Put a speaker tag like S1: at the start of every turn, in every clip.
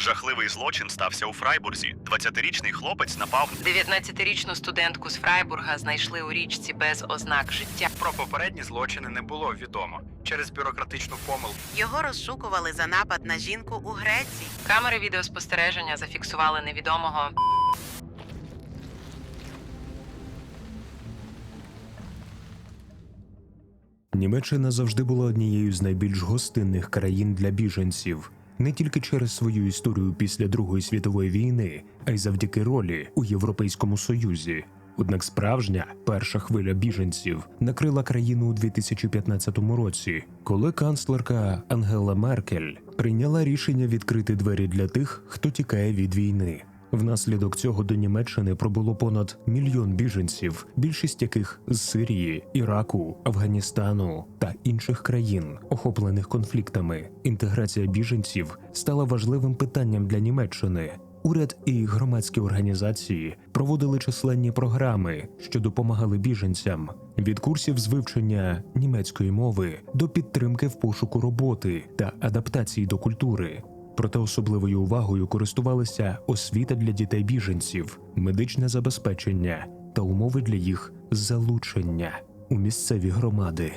S1: Жахливий злочин стався у Фрайбурзі. 20-річний хлопець напав
S2: 19-річну студентку з Фрайбурга знайшли у річці без ознак життя.
S3: Про попередні злочини не було відомо через бюрократичну помилку.
S4: Його розшукували за напад на жінку у Греції.
S2: Камери відеоспостереження зафіксували невідомого.
S5: Німеччина завжди була однією з найбільш гостинних країн для біженців, не тільки через свою історію після Другої світової війни, а й завдяки ролі у Європейському Союзі. Однак справжня перша хвиля біженців накрила країну у 2015 році, коли канцлерка Ангела Меркель прийняла рішення відкрити двері для тих, хто тікає від війни. Внаслідок цього до Німеччини пробуло понад мільйон біженців, більшість яких з Сирії, Іраку, Афганістану та інших країн, охоплених конфліктами. Інтеграція біженців стала важливим питанням для Німеччини. Уряд і громадські організації проводили численні програми, що допомагали біженцям від курсів з вивчення німецької мови до підтримки в пошуку роботи та адаптації до культури. Проте особливою увагою користувалися освіта для дітей біженців, медичне забезпечення та умови для їх залучення у місцеві громади.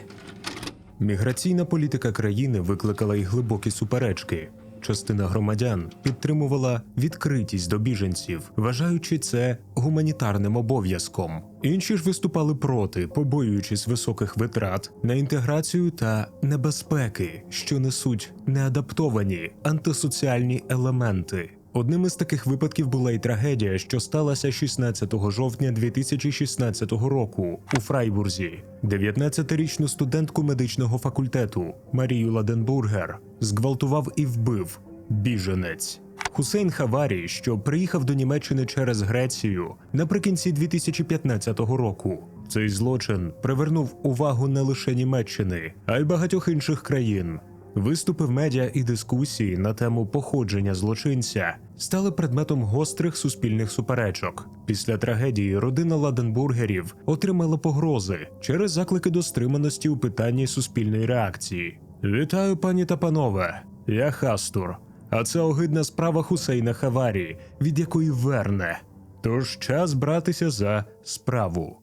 S5: Міграційна політика країни викликала й глибокі суперечки. Частина громадян підтримувала відкритість до біженців, вважаючи це гуманітарним обов'язком. Інші ж виступали проти, побоюючись високих витрат на інтеграцію та небезпеки, що несуть неадаптовані антисоціальні елементи. Одним із таких випадків була й трагедія, що сталася 16 жовтня 2016 року у Фрайбурзі. 19-річну студентку медичного факультету Марію Ладенбургер зґвалтував і вбив біженець. Хусейн Хаварі, що приїхав до Німеччини через Грецію наприкінці 2015 року. Цей злочин привернув увагу не лише Німеччини, а й багатьох інших країн. Виступи в медіа і дискусії на тему походження злочинця стали предметом гострих суспільних суперечок. Після трагедії родина Ладенбургерів отримала погрози через заклики до стриманості у питанні суспільної реакції. Вітаю, пані та панове! Я Хастур. А це огидна справа Хусейна Хаварі, від якої верне. Тож час братися за справу. –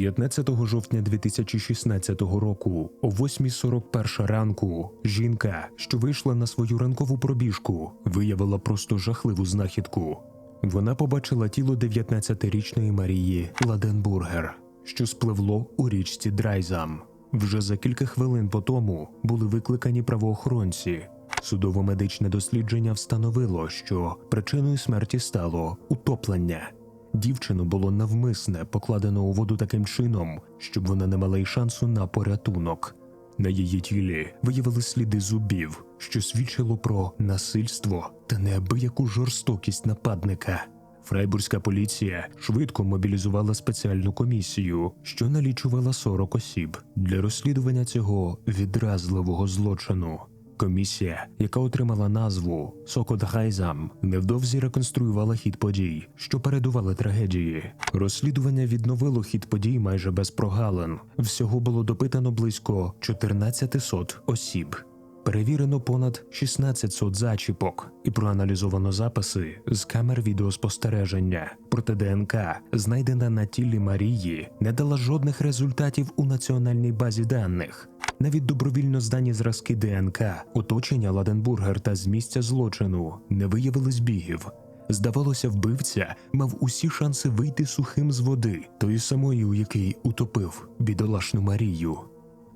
S5: 15 жовтня 2016 року о 8.41 ранку жінка, що вийшла на свою ранкову пробіжку, виявила просто жахливу знахідку. Вона побачила тіло 19-річної Марії Ладенбургер, що спливло у річці Драйзам. Вже за кілька хвилин по тому були викликані правоохоронці. Судово-медичне дослідження встановило, що причиною смерті стало утоплення. Дівчину було навмисне покладено у воду таким чином, щоб вона не мала й шансу на порятунок. На її тілі виявили сліди зубів, що свідчило про насильство та неабияку жорстокість нападника. Фрайбурзька поліція швидко мобілізувала спеціальну комісію, що налічувала 40 осіб для розслідування цього відразливого злочину. Комісія, яка отримала назву Сокодгайзам, невдовзі реконструювала хід подій, що передували трагедії. Розслідування відновило хід подій майже без прогалин. Всього було допитано близько 1400 осіб. Перевірено понад 1600 зачіпок і проаналізовано записи з камер відеоспостереження. Проте ДНК, знайдена на тілі Марії, не дала жодних результатів у національній базі даних. Навіть добровільно здані зразки ДНК, оточення Ладенбургер та з місця злочину не виявили збігів. Здавалося, вбивця мав усі шанси вийти сухим з води, тої самої, у який утопив бідолашну Марію.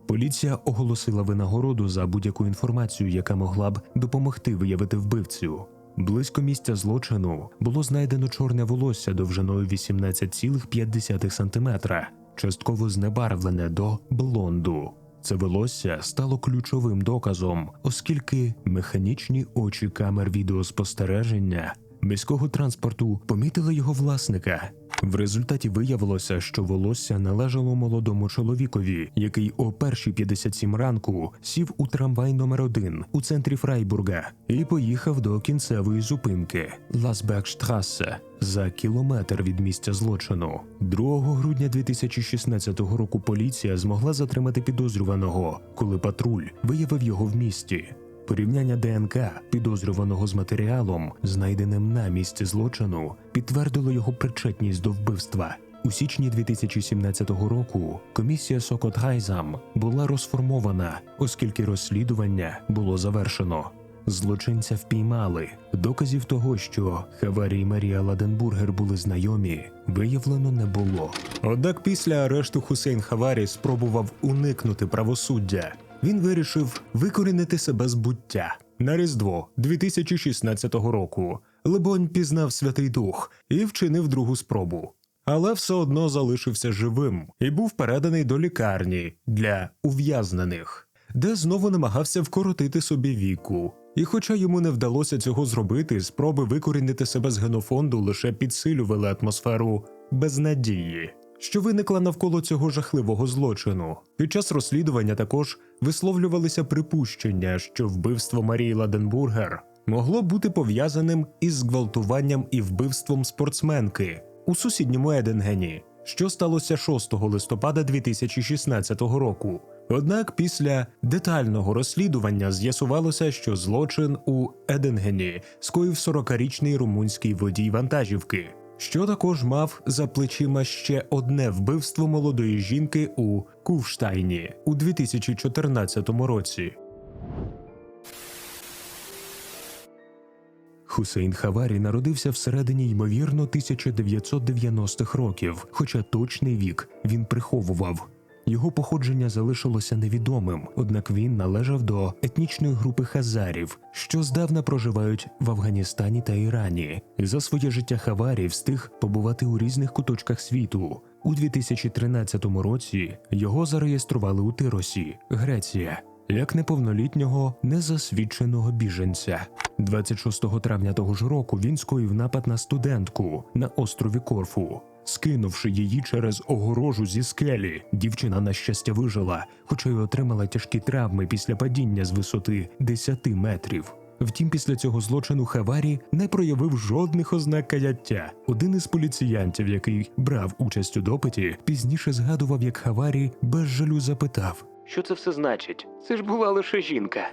S5: Поліція оголосила винагороду за будь-яку інформацію, яка могла б допомогти виявити вбивцю. Близько місця злочину було знайдено чорне волосся довжиною 18,5 см, частково знебарвлене до блонду. Це волосся стало ключовим доказом, оскільки механічні очі камер відеоспостереження міського транспорту помітили його власника, В результаті виявилося, що волосся належало молодому чоловікові, який о 1.57 ранку сів у трамвай номер 1 у центрі Фрайбурга і поїхав до кінцевої зупинки. Ласбергштрассе за кілометр від місця злочину. 2 грудня 2016 року поліція змогла затримати підозрюваного, коли патруль виявив його в місті. Порівняння ДНК підозрюваного з матеріалом, знайденим на місці злочину, підтвердило його причетність до вбивства. У січні 2017 року комісія Сокотгайзам була розформована, оскільки розслідування було завершено. Злочинця впіймали. Доказів того, що Хаварі і Марія Ладенбургер були знайомі, виявлено не було. Однак після арешту Хусейн Хаварі спробував уникнути правосуддя. Він вирішив викорінити себе з буття на Різдво 2016 року. Лебонь пізнав Святий Дух і вчинив другу спробу. Але все одно залишився живим і був переданий до лікарні для ув'язнених, де знову намагався вкоротити собі віку. І хоча йому не вдалося цього зробити, спроби викорінити себе з генофонду лише підсилювали атмосферу безнадії, що виникла навколо цього жахливого злочину. Під час розслідування також висловлювалися припущення, що вбивство Марії Ладенбургер могло бути пов'язаним із зґвалтуванням і вбивством спортсменки у сусідньому Еденгені, що сталося 6 листопада 2016 року. Однак після детального розслідування з'ясувалося, що злочин у Еденгені скоїв 40-річний румунський водій вантажівки, що також мав за плечима ще одне вбивство молодої жінки у Кувштайні у 2014 році. Хусейн Хаварі народився всередині ймовірно 1990-х років, хоча точний вік він приховував. Його походження залишилося невідомим, однак він належав до етнічної групи хазарів, що здавна проживають в Афганістані та Ірані. За своє життя Хаварі встиг побувати у різних куточках світу. У 2013 році його зареєстрували у Тиросі, Греція, як неповнолітнього незасвідченого біженця. 26 травня того ж року він скоїв напад на студентку на острові Корфу. Скинувши її через огорожу зі скелі, дівчина на щастя вижила, хоча й отримала тяжкі травми після падіння з висоти 10 метрів. Втім, після цього злочину Хаварі не проявив жодних ознак каяття. Один із поліціянтів, який брав участь у допиті, пізніше згадував, як Хаварі без жалю запитав:
S6: Що це все значить? Це ж була лише жінка.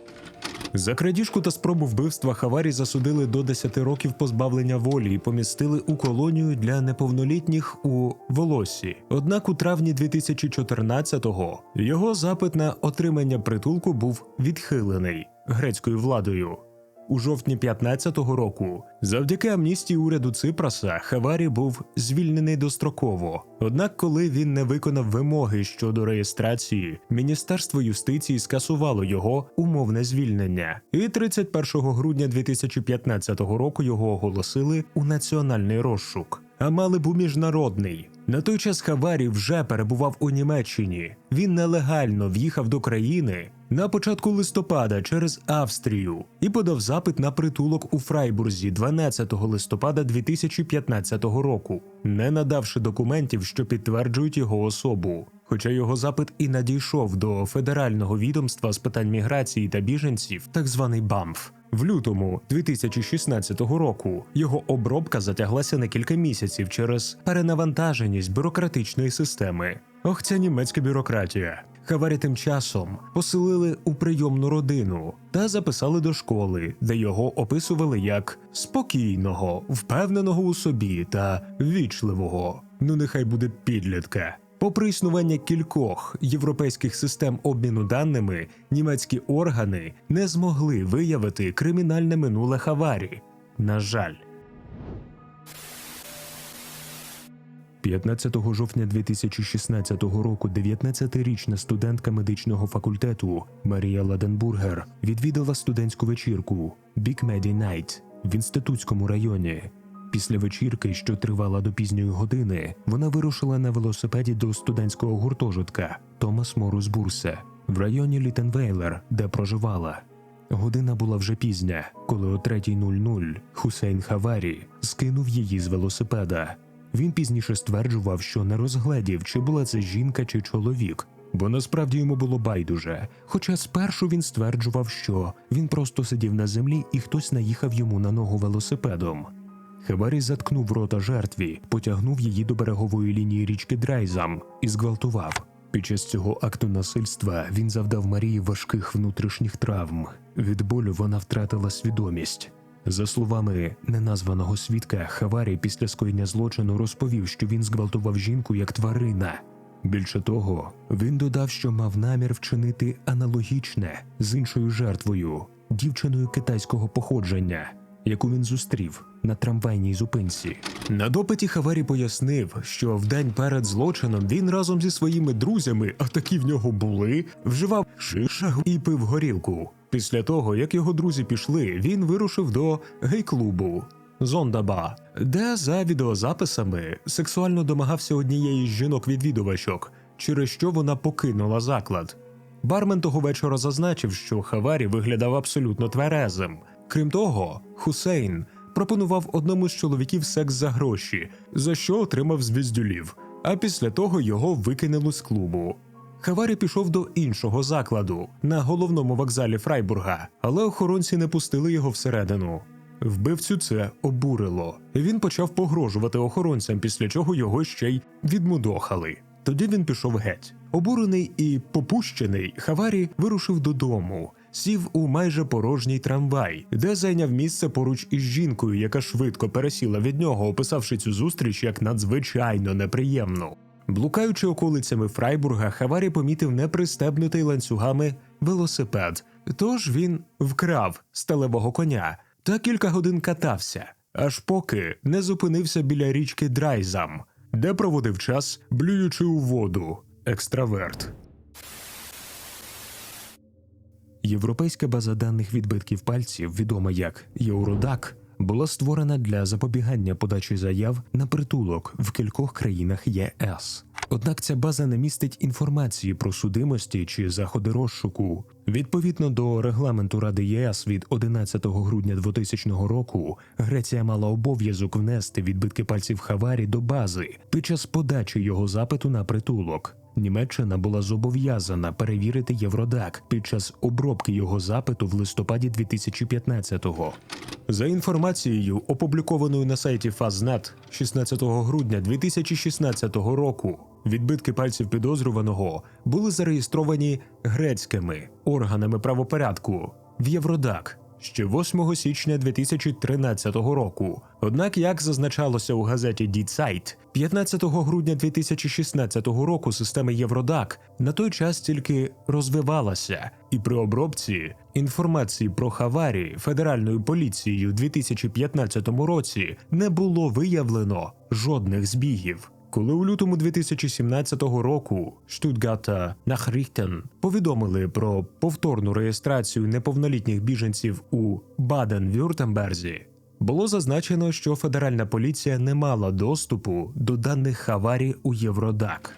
S5: За крадіжку та спробу вбивства Хаварі засудили до 10 років позбавлення волі і помістили у колонію для неповнолітніх у Волосі. Однак у травні 2014-го його запит на отримання притулку був відхилений грецькою владою. У жовтні 15-го року, завдяки амністії уряду Ципраса, Хаварі був звільнений достроково. Однак, коли він не виконав вимоги щодо реєстрації, Міністерство юстиції скасувало його умовне звільнення. І 31 грудня 2015 року його оголосили у національний розшук. А мали б у міжнародний. На той час Хаварі вже перебував у Німеччині. Він нелегально в'їхав до країни на початку листопада через Австрію і подав запит на притулок у Фрайбурзі 12 листопада 2015 року, не надавши документів, що підтверджують його особу. Хоча його запит і надійшов до федерального відомства з питань міграції та біженців, так званий БАМФ. В лютому 2016 року його обробка затяглася на кілька місяців через перенавантаженість бюрократичної системи. Ох, ця німецька бюрократія. Хаварі тим часом поселили у прийомну родину та записали до школи, де його описували як спокійного, впевненого у собі та вічливого. Ну нехай буде підлітка. Попри існування кількох європейських систем обміну даними, німецькі органи не змогли виявити кримінальне минуле Хаварі. На жаль. 15 жовтня 2016 року 19-річна студентка медичного факультету Марія Ладенбургер відвідала студентську вечірку Big Medi Night в інститутському районі. Після вечірки, що тривала до пізньої години, вона вирушила на велосипеді до студентського гуртожитка Томас Морус Бурсе в районі Літенвейлер, де проживала. Година була вже пізня, коли о 3.00 Хусейн Хаварі скинув її з велосипеда. Він пізніше стверджував, що не розгледів, чи була це жінка чи чоловік, бо насправді йому було байдуже. Хоча спершу він стверджував, що він просто сидів на землі і хтось наїхав йому на ногу велосипедом. Хеварі заткнув рота жертві, потягнув її до берегової лінії річки Драйзам і зґвалтував. Під час цього акту насильства він завдав Марії важких внутрішніх травм. Від болю вона втратила свідомість. За словами неназваного свідка, Хаварі після скоєння злочину розповів, що він зґвалтував жінку як тварина. Більше того, він додав, що мав намір вчинити аналогічне з іншою жертвою, дівчиною китайського походження, яку він зустрів на трамвайній зупинці. На допиті Хаварі пояснив, що в день перед злочином він разом зі своїми друзями, а такі в нього були, вживав шишагу і пив горілку. Після того, як його друзі пішли, він вирушив до гей-клубу Зондаба, де за відеозаписами сексуально домагався однієї з жінок-відвідувачок, через що вона покинула заклад. Бармен того вечора зазначив, що Хаварі виглядав абсолютно тверезим. Крім того, Хусейн пропонував одному з чоловіків секс за гроші, за що отримав звіздюлів, а після того його викинули з клубу. Хаварі пішов до іншого закладу на головному вокзалі Фрайбурга, але охоронці не пустили його всередину. Вбивцю це обурило. Він почав погрожувати охоронцям, після чого його ще й відмудохали. Тоді він пішов геть. Обурений і попущений, Хаварі вирушив додому, сів у майже порожній трамвай, де зайняв місце поруч із жінкою, яка швидко пересіла від нього, описавши цю зустріч як надзвичайно неприємну. Блукаючи околицями Фрайбурга, Хаварі помітив непристебнутий ланцюгами велосипед. Тож він вкрав сталевого коня та кілька годин катався, аж поки не зупинився біля річки Драйзам, де проводив час, блюючи у воду. Екстраверт. Європейська база даних відбитків пальців, відома як Євродак, була створена для запобігання подачі заяв на притулок в кількох країнах ЄС. Однак ця база не містить інформації про судимості чи заходи розшуку. Відповідно до регламенту Ради ЄС від 11 грудня 2000 року, Греція мала обов'язок внести відбитки пальців Хаварі до бази під час подачі його запиту на притулок. Німеччина була зобов'язана перевірити Євродак під час обробки його запиту в листопаді 2015-го. За інформацією, опублікованою на сайті Faznet 16 грудня 2016 року, відбитки пальців підозрюваного були зареєстровані грецькими органами правопорядку в Євродак ще 8 січня 2013 року. Однак, як зазначалося у газеті Die Zeit, 15 грудня 2016 року система Євродак на той час тільки розвивалася, і при обробці інформації про Хаварі федеральною поліцією у 2015 році не було виявлено жодних збігів. Коли у лютому 2017 року Штутгарта Нахріхтен повідомили про повторну реєстрацію неповнолітніх біженців у Баден-Вюртемберзі, було зазначено, що федеральна поліція не мала доступу до даних Хаварі у Євродак.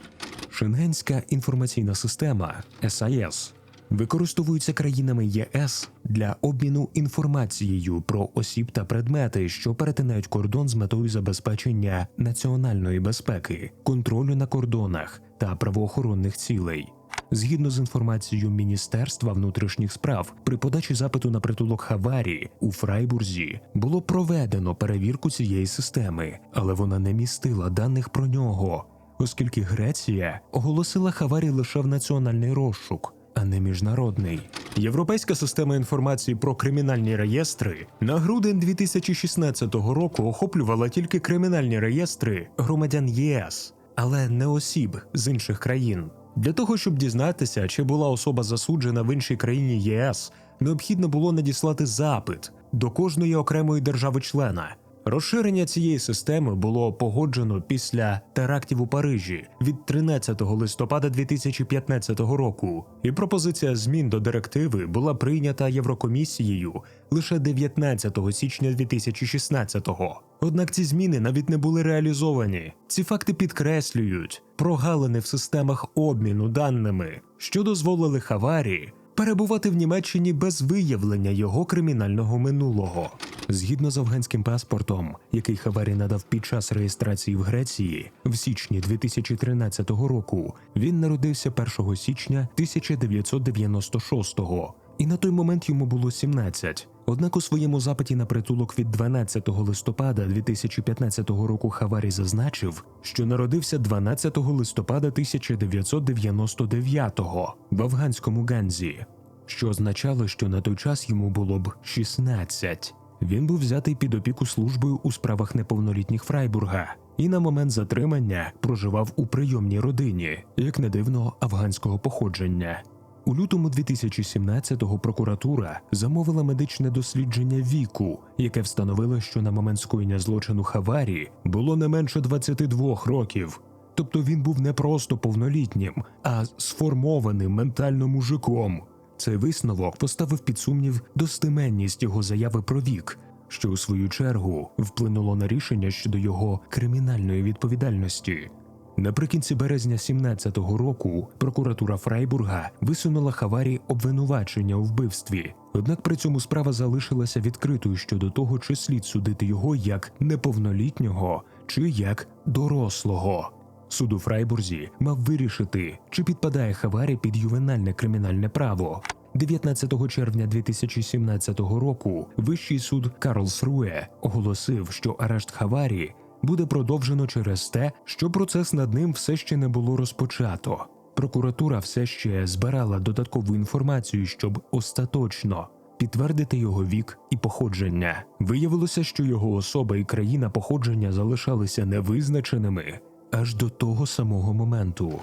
S5: Шенгенська інформаційна система SIS використовується країнами ЄС для обміну інформацією про осіб та предмети, що перетинають кордон з метою забезпечення національної безпеки, контролю на кордонах та правоохоронних цілей. Згідно з інформацією Міністерства внутрішніх справ, при подачі запиту на притулок Хаварі у Фрайбурзі було проведено перевірку цієї системи, але вона не містила даних про нього, оскільки Греція оголосила Хаварі лише в національний розшук, а не міжнародний. Європейська система інформації про кримінальні реєстри на грудень 2016 року охоплювала тільки кримінальні реєстри громадян ЄС, але не осіб з інших країн. Для того, щоб дізнатися, чи була особа засуджена в іншій країні ЄС, необхідно було надіслати запит до кожної окремої держави-члена. Розширення цієї системи було погоджено після терактів у Парижі від 13 листопада 2015 року, і пропозиція змін до директиви була прийнята Єврокомісією лише 19 січня 2016-го. Однак ці зміни навіть не були реалізовані. Ці факти підкреслюють прогалини в системах обміну даними, що дозволили Хаварі перебувати в Німеччині без виявлення його кримінального минулого. Згідно з афганським паспортом, який Хаварі надав під час реєстрації в Греції, в січні 2013 року він народився 1 січня 1996-го, і на той момент йому було 17. Однак у своєму запиті на притулок від 12 листопада 2015 року Хаварі зазначив, що народився 12 листопада 1999-го в афганському Ганзі, що означало, що на той час йому було б 16. Він був взятий під опіку службою у справах неповнолітніх Фрайбурга і на момент затримання проживав у прийомній родині, як не дивно, афганського походження. У лютому 2017-го прокуратура замовила медичне дослідження віку, яке встановило, що на момент скоєння злочину Хаварі було не менше 22 років. Тобто він був не просто повнолітнім, а сформованим ментально мужиком. Цей висновок поставив під сумнів достеменність його заяви про вік, що у свою чергу вплинуло на рішення щодо його кримінальної відповідальності. Наприкінці березня 17-го року прокуратура Фрайбурга висунула Хаварі обвинувачення у вбивстві. Однак при цьому справа залишилася відкритою щодо того, чи слід судити його як неповнолітнього чи як дорослого. Суд у Фрайбурзі мав вирішити, чи підпадає Хаварі під ювенальне кримінальне право. 19 червня 2017 року Вищий суд Карлсруе оголосив, що арешт Хаварі буде продовжено через те, що процес над ним все ще не було розпочато. Прокуратура все ще збирала додаткову інформацію, щоб остаточно підтвердити його вік і походження. Виявилося, що його особа і країна походження залишалися невизначеними аж до того самого моменту.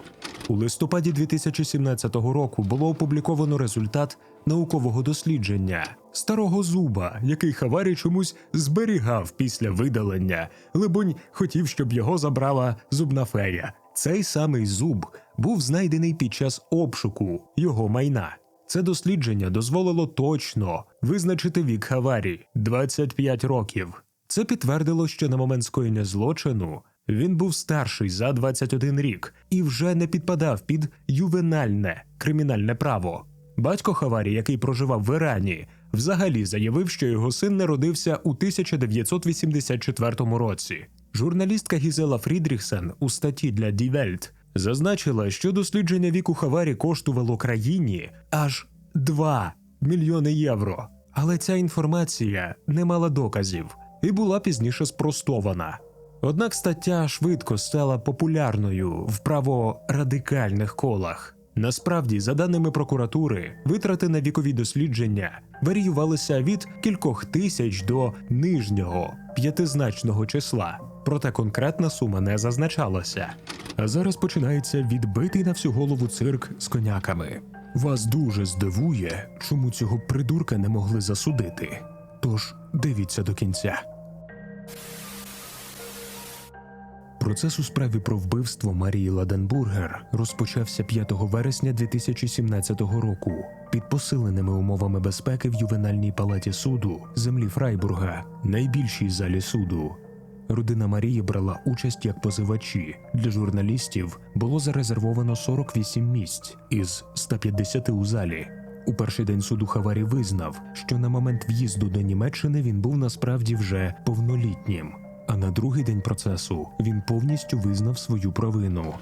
S5: У листопаді 2017 року було опубліковано результат наукового дослідження старого зуба, який Хаварі чомусь зберігав після видалення. Либонь хотів, щоб його забрала зубна фея. Цей самий зуб був знайдений під час обшуку його майна. Це дослідження дозволило точно визначити вік Хаварі 25 років. Це підтвердило, що на момент скоєння злочину він був старший за 21 рік і вже не підпадав під ювенальне кримінальне право. Батько Хаварі, який проживав в Ірані, взагалі заявив, що його син народився у 1984 році. Журналістка Гізела Фрідріхсен у статті для Welt зазначила, що дослідження віку Хаварі коштувало країні аж 2 мільйони євро. Але ця інформація не мала доказів і була пізніше спростована. Однак стаття швидко стала популярною в праворадикальних колах. Насправді, за даними прокуратури, витрати на вікові дослідження варіювалися від кількох тисяч до нижнього п'ятизначного числа. Проте конкретна сума не зазначалася. А зараз починається відбитий на всю голову цирк з коняками. Вас дуже здивує, чому цього придурка не могли засудити. Тож дивіться до кінця. Процес у справі про вбивство Марії Ладенбургер розпочався 5 вересня 2017 року під посиленими умовами безпеки в ювенальній палаті суду землі Фрайбурга, найбільшій залі суду. Родина Марії брала участь як позивачі. Для журналістів було зарезервовано 48 місць із 150 у залі. У перший день суду Хаварі визнав, що на момент в'їзду до Німеччини він був насправді вже повнолітнім. А на другий день процесу він повністю визнав свою провину.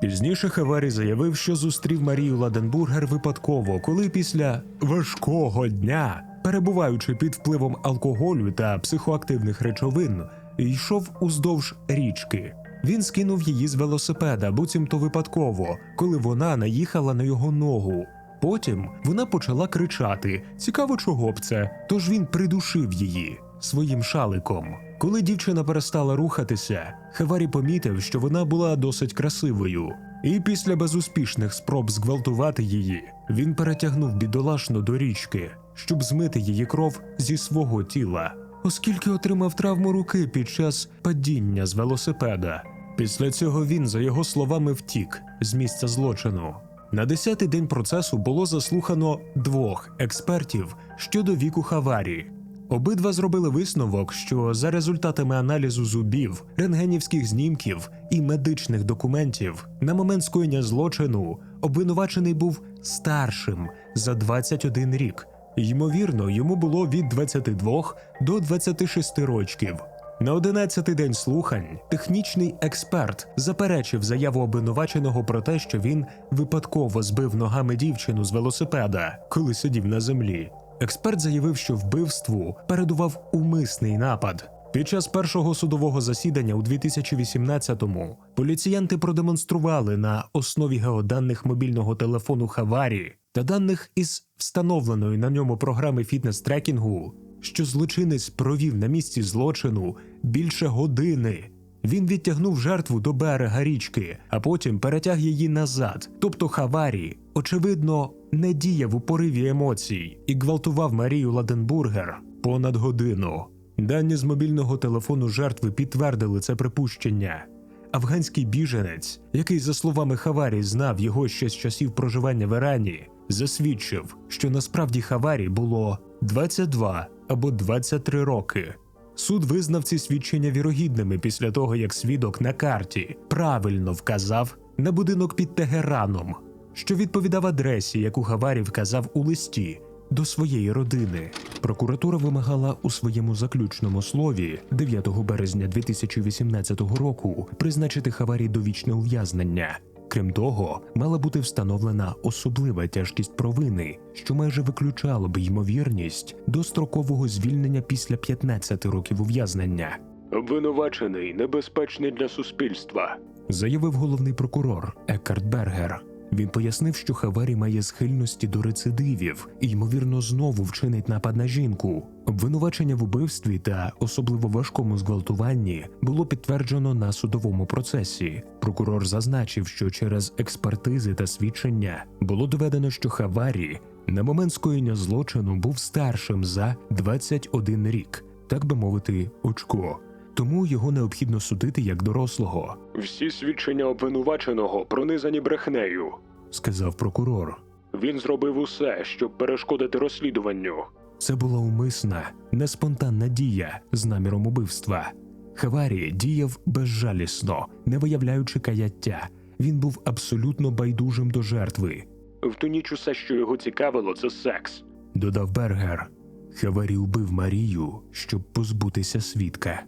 S5: Пізніше Хаварі заявив, що зустрів Марію Ладенбургер випадково, коли після важкого дня, перебуваючи під впливом алкоголю та психоактивних речовин, йшов уздовж річки. Він скинув її з велосипеда, буцімто випадково, коли вона наїхала на його ногу. Потім вона почала кричати: цікаво, чого б це. Тож він придушив її своїм шаликом. Коли дівчина перестала рухатися, Хаварі помітив, що вона була досить красивою, і після безуспішних спроб зґвалтувати її, він перетягнув бідолашну до річки, щоб змити її кров зі свого тіла, оскільки отримав травму руки під час падіння з велосипеда. Після цього він, за його словами, втік з місця злочину. На десятий день процесу було заслухано двох експертів щодо віку Хаварі. Обидва зробили висновок, що за результатами аналізу зубів, рентгенівських знімків і медичних документів на момент скоєння злочину обвинувачений був старшим за 21 рік. Ймовірно, йому було від 22 до 26 рочків. На 11-й день слухань технічний експерт заперечив заяву обвинуваченого про те, що він випадково збив ногами дівчину з велосипеда, коли сидів на землі. Експерт заявив, що вбивству передував умисний напад. Під час першого судового засідання у 2018-му поліціянти продемонстрували на основі геоданних мобільного телефону Хаварі та даних із встановленої на ньому програми фітнес-трекінгу, що злочинець провів на місці злочину більше години. Він відтягнув жертву до берега річки, а потім перетяг її назад. Тобто Хаварі, очевидно, не діяв у пориві емоцій і гвалтував Марію Ладенбургер понад годину. Дані з мобільного телефону жертви підтвердили це припущення. Афганський біженець, який, за словами Хаварі, знав його ще з часів проживання в Ірані, засвідчив, що насправді Хаварі було 22 або 23 роки. Суд визнав ці свідчення вірогідними після того, як свідок на карті правильно вказав на будинок під Тегераном, що відповідав адресі, яку Хаварі вказав у листі до своєї родини. Прокуратура вимагала у своєму заключному слові 9 березня 2018 року призначити Хаварі довічне ув'язнення. Крім того, мала бути встановлена особлива тяжкість провини, що майже виключало б ймовірність дострокового звільнення після 15 років ув'язнення.
S6: Обвинувачений небезпечний для суспільства.
S5: заявив головний прокурор Еккарт Бергер. Він пояснив, що Хаварі має схильності до рецидивів і, ймовірно, знову вчинить напад на жінку. Обвинувачення в убивстві та особливо важкому зґвалтуванні було підтверджено на судовому процесі. Прокурор зазначив, що через експертизи та свідчення було доведено, що Хаварі на момент скоєння злочину був старшим за 21 рік, так би мовити, очко. Тому його необхідно судити як дорослого.
S6: Всі свідчення обвинуваченого пронизані брехнею.
S5: сказав прокурор.
S6: Він зробив усе, щоб перешкодити розслідуванню.
S5: Це була умисна, неспонтанна дія з наміром убивства. Хаварі діяв безжалісно, не виявляючи каяття. Він був абсолютно байдужим до жертви,
S6: В ту ніч усе, що його цікавило, це секс.
S5: додав Бергер. Хаварі убив Марію, щоб позбутися свідка.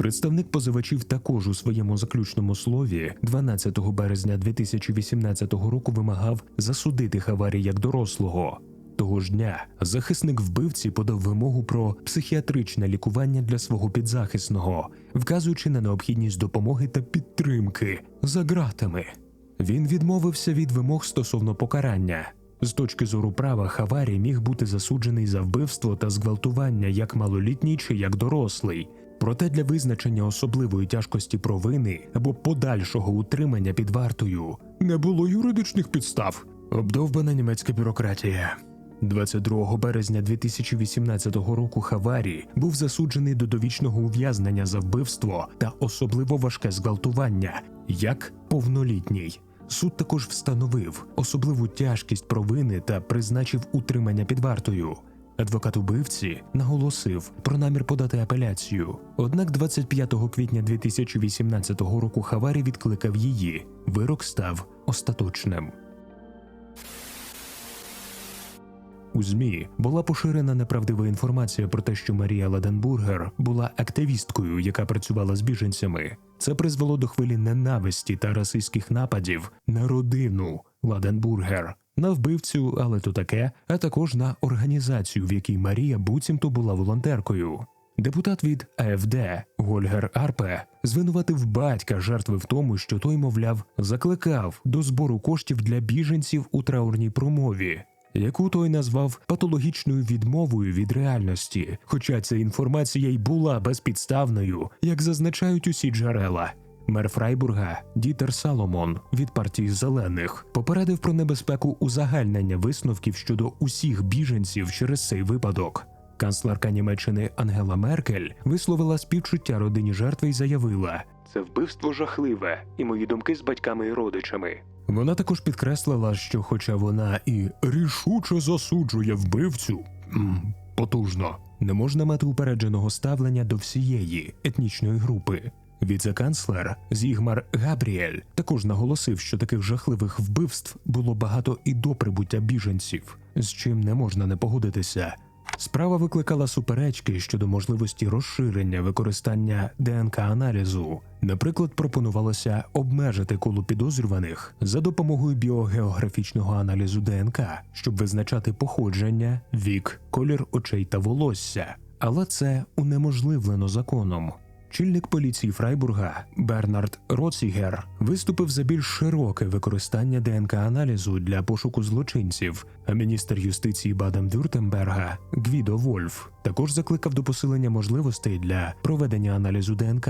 S5: Представник позивачів також у своєму заключному слові 12 березня 2018 року вимагав засудити Хаварі як дорослого. Того ж дня захисник вбивці подав вимогу про психіатричне лікування для свого підзахисного, вказуючи на необхідність допомоги та підтримки за ґратами. Він відмовився від вимог стосовно покарання. З точки зору права, Хаварі міг бути засуджений за вбивство та зґвалтування як малолітній чи як дорослий. Проте для визначення особливої тяжкості провини або подальшого утримання під вартою не було юридичних підстав. Обдовбана німецька бюрократія. 22 березня 2018 року Хаварі був засуджений до довічного ув'язнення за вбивство та особливо важке зґвалтування як повнолітній. Суд також встановив особливу тяжкість провини та призначив утримання під вартою. Адвокат убивці наголосив про намір подати апеляцію. Однак 25 квітня 2018 року Хаварі відкликав її. Вирок став остаточним. У ЗМІ була поширена неправдива інформація про те, що Марія Ладенбургер була активісткою, яка працювала з біженцями. Це призвело до хвилі ненависті та расистських нападів на родину Ладенбургер, на вбивцю, але то таке, а також на організацію, в якій Марія буцімто була волонтеркою. Депутат від АФД Гольгер Арпе звинуватив батька жертви в тому, що той, мовляв, закликав до збору коштів для біженців у траурній промові, яку той назвав патологічною відмовою від реальності. Хоча ця інформація й була безпідставною, як зазначають усі джерела. Мер Фрайбурга Дітер Саломон від партії зелених попередив про небезпеку узагальнення висновків щодо усіх біженців через цей випадок. Канцлерка Німеччини Ангела Меркель висловила співчуття родині жертви і заявила:
S6: Це вбивство жахливе, і мої думки з батьками і родичами.
S5: Вона також підкреслила, що, хоча вона і рішуче засуджує вбивцю, потужно, не можна мати упередженого ставлення до всієї етнічної групи. Віце-канцлер Зігмар Габріель також наголосив, що таких жахливих вбивств було багато і до прибуття біженців, з чим не можна не погодитися. Справа викликала суперечки щодо можливості розширення використання ДНК-аналізу. Наприклад, пропонувалося обмежити коло підозрюваних за допомогою біогеографічного аналізу ДНК, щоб визначати походження, вік, колір очей та волосся. Але це унеможливлено законом. Чільник поліції Фрайбурга Бернард Роцігер виступив за більш широке використання ДНК-аналізу для пошуку злочинців, а міністр юстиції Баден-Вюртемберга Гвідо Вольф також закликав до посилення можливостей для проведення аналізу ДНК.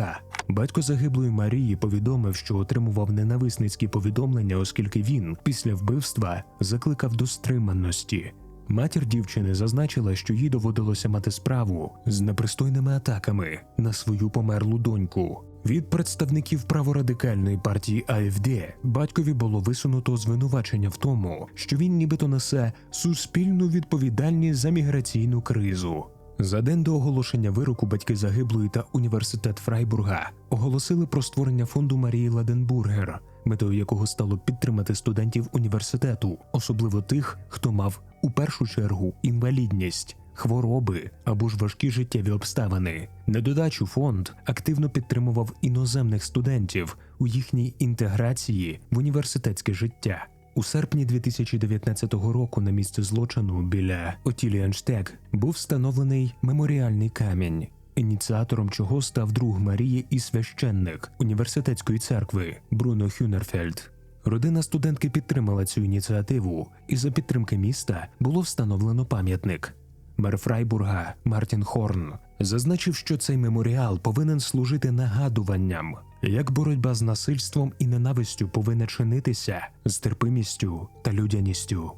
S5: Батько загиблої Марії повідомив, що отримував ненависницькі повідомлення, оскільки він після вбивства закликав до стриманості. Матір дівчини зазначила, що їй доводилося мати справу з непристойними атаками на свою померлу доньку. Від представників праворадикальної партії АФД батькові було висунуто звинувачення в тому, що він нібито несе суспільну відповідальність за міграційну кризу. За день до оголошення вироку батьки загиблої та університет Фрайбурга оголосили про створення фонду Марії Ладенбургер, метою якого стало підтримати студентів університету, особливо тих, хто мав у першу чергу інвалідність, хвороби або ж важкі життєві обставини. На додачу фонд активно підтримував іноземних студентів у їхній інтеграції в університетське життя. У серпні 2019 року на місце злочину біля Отіліанштег був встановлений меморіальний камінь, ініціатором чого став друг Марії і священник університетської церкви Бруно Хюнерфельд. Родина студентки підтримала цю ініціативу, і за підтримки міста було встановлено пам'ятник. Мер Фрайбурга Мартін Хорн зазначив, що цей меморіал повинен служити нагадуванням, як боротьба з насильством і ненавистю повинна чинитися з терпимістю та людяністю.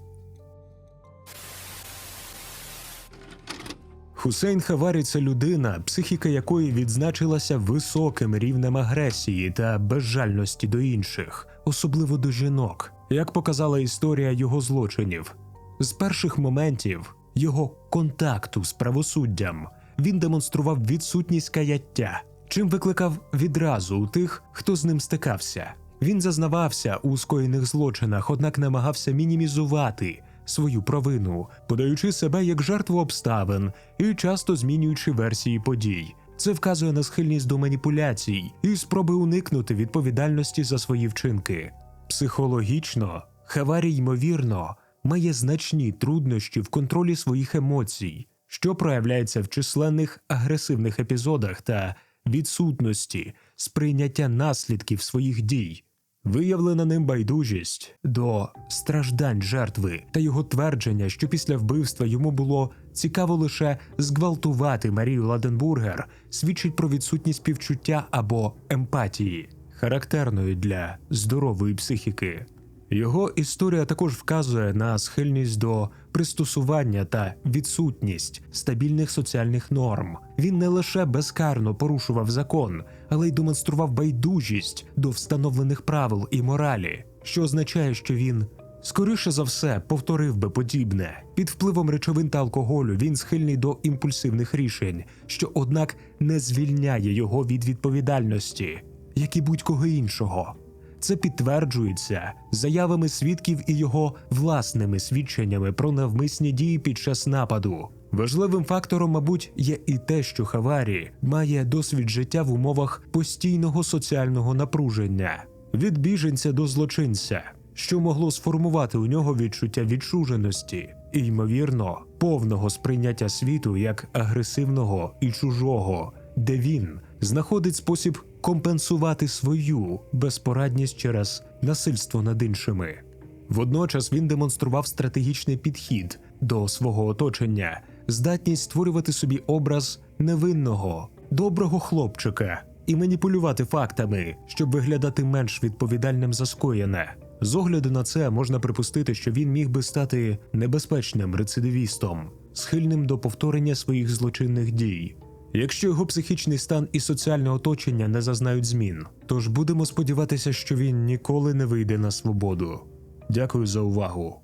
S5: Хусейн Хаварі це людина, психіка якої відзначилася високим рівнем агресії та безжальності до інших, особливо до жінок, як показала історія його злочинів. З перших моментів його контакту з правосуддям він демонстрував відсутність каяття, чим викликав відразу у тих, хто з ним стикався. Він зазнавався у скоєних злочинах, однак намагався мінімізувати свою провину, подаючи себе як жертву обставин і часто змінюючи версії подій. Це вказує на схильність до маніпуляцій і спроби уникнути відповідальності за свої вчинки. Психологічно, Хаварі, ймовірно, має значні труднощі в контролі своїх емоцій, що проявляється в численних агресивних епізодах та відсутності сприйняття наслідків своїх дій. Виявлена ним байдужість до страждань жертви та його твердження, що після вбивства йому було цікаво лише зґвалтувати Марію Ладенбургер, свідчить про відсутність співчуття або емпатії, характерної для здорової психіки. Його історія також вказує на схильність до пристосування та відсутність стабільних соціальних норм. Він не лише безкарно порушував закон, але й демонстрував байдужість до встановлених правил і моралі, що означає, що він скоріше за все повторив би подібне. Під впливом речовин та алкоголю він схильний до імпульсивних рішень, що, однак, не звільняє його від відповідальності, як і будь-кого іншого. Це підтверджується заявами свідків і його власними свідченнями про навмисні дії під час нападу. Важливим фактором, мабуть, є і те, що Хаварі має досвід життя в умовах постійного соціального напруження від біженця до злочинця, що могло сформувати у нього відчуття відчуженості і, ймовірно, повного сприйняття світу як агресивного і чужого, де він знаходить спосіб компенсувати свою безпорадність через насильство над іншими. Водночас він демонстрував стратегічний підхід до свого оточення, здатність створювати собі образ невинного, доброго хлопчика і маніпулювати фактами, щоб виглядати менш відповідальним за скоєне. З огляду на це можна припустити, що він міг би стати небезпечним рецидивістом, схильним до повторення своїх злочинних дій. Якщо його психічний стан і соціальне оточення не зазнають змін, тож будемо сподіватися, що він ніколи не вийде на свободу. Дякую за увагу.